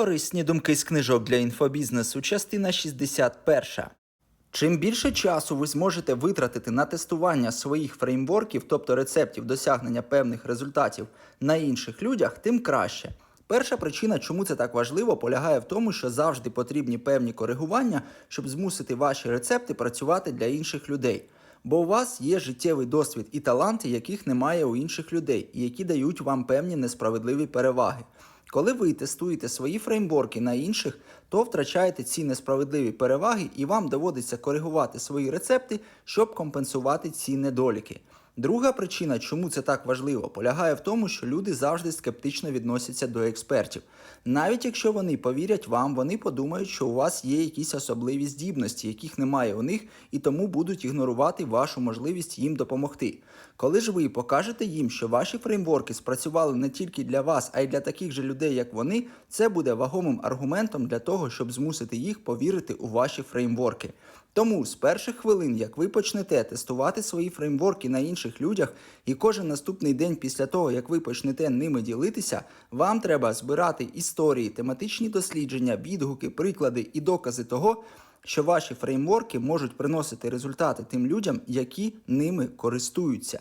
Корисні думки з книжок для інфобізнесу, частина 61. Чим більше часу ви зможете витратити на тестування своїх фреймворків, тобто рецептів досягнення певних результатів на інших людях, тим краще. Перша причина, чому це так важливо, полягає в тому, що завжди потрібні певні коригування, щоб змусити ваші рецепти працювати для інших людей. Бо у вас є життєвий досвід і таланти, яких немає у інших людей, і які дають вам певні несправедливі переваги. Коли ви тестуєте свої фреймворки на інших, то втрачаєте ці несправедливі переваги і вам доводиться коригувати свої рецепти, щоб компенсувати ці недоліки. Друга причина, чому це так важливо, полягає в тому, що люди завжди скептично відносяться до експертів. Навіть якщо вони повірять вам, вони подумають, що у вас є якісь особливі здібності, яких немає у них, і тому будуть ігнорувати вашу можливість їм допомогти. Коли ж ви покажете їм, що ваші фреймворки спрацювали не тільки для вас, а й для таких же людей, як вони, це буде вагомим аргументом для того, щоб змусити їх повірити у ваші фреймворки. Тому з перших хвилин, як ви почнете тестувати свої фреймворки на інших людях, і кожен наступний день після того, як ви почнете ними ділитися, вам треба збирати історії, тематичні дослідження, відгуки, приклади і докази того, що ваші фреймворки можуть приносити результати тим людям, які ними користуються.